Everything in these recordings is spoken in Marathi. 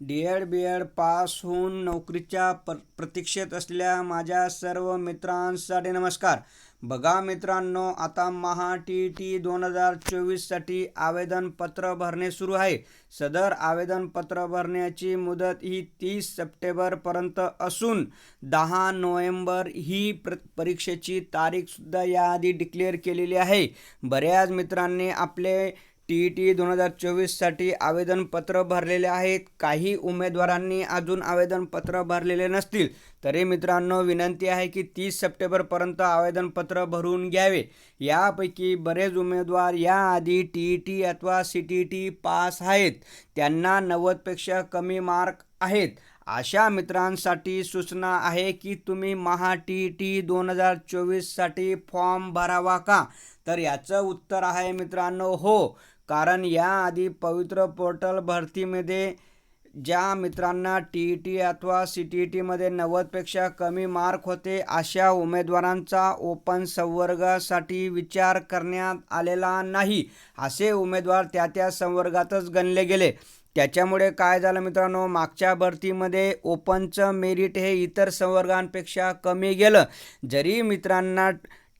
D Ed B Ed pass होऊन नोकरीच्या प्र प्रतीक्षेत असलेल्या माझ्या सर्व मित्रांसाठी नमस्कार. बघा मित्रांनो आता महा टी टी दोन हजार चोवीससाठी आवेदनपत्र भरणे सुरू आहे. सदर आवेदनपत्र भरण्याची मुदत ही तीस सप्टेंबरपर्यंत असून दहा नोव्हेंबर ही प्र परीक्षेची तारीखसुद्धा याआधी डिक्लेअर केलेली आहे. बऱ्याच मित्रांनी आपले टी ई टी दोन हजार चोवीससाठी आवेदनपत्र भरलेले आहेत. काही उमेदवारांनी अजून आवेदनपत्र भरलेले नसतील. तरी मित्रांनो विनंती आहे की तीस सप्टेंबरपर्यंत आवेदनपत्र भरून घ्यावे. यापैकी बरेच उमेदवार याआधी टी ई टी अथवा सी टी टी पास आहेत. त्यांना नव्वदपेक्षा कमी मार्क आहेत. अशा मित्रांसाठी सूचना आहे की तुम्ही महा टी टी दोन हजार चोवीससाठी फॉर्म भरावा का? तर याचं उत्तर आहे मित्रांनो हो. कारण याआधी पवित्र पोर्टल भरतीमध्ये ज्या मित्रांना टी ई टी अथवा सी टी ई टीमध्ये नव्वदपेक्षा कमी मार्क होते अशा उमेदवारांचा ओपन संवर्गासाठी विचार करण्यात आलेला नाही. असे उमेदवार त्या त्या संवर्गातच गणले गेले. त्याच्यामुळे काय झालं मित्रांनो? मागच्या भरतीमध्ये ओपनचं मेरिट हे इतर संवर्गांपेक्षा कमी गेलं. जरी मित्रांना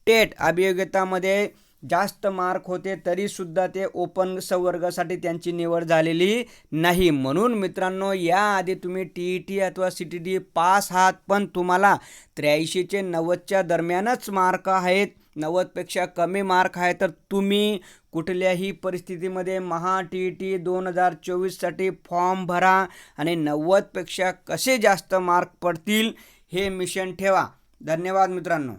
टेट अभियोग्यतामध्ये जास्त मार्क होते तरीसुद्धा ते ओपन संवर्गासाठी त्यांची निवड झालेली नाही. म्हणून मित्रांनो याआधी तुम्ही टी ई टी अथवा सी टी टी पास आहात पण तुम्हाला त्र्याऐंशीचे नव्वदच्या दरम्यानच मार्क आहेत. नव्वदपेक्षा कमी मार्क आहे तर तुम्ही कुठल्याही परिस्थितीमध्ये महा टी ई टी दोन हजार चोवीससाठी फॉर्म भरा आणि नव्वदपेक्षा कसे जास्त मार्क पडतील हे मिशन ठेवा. धन्यवाद मित्रांनो.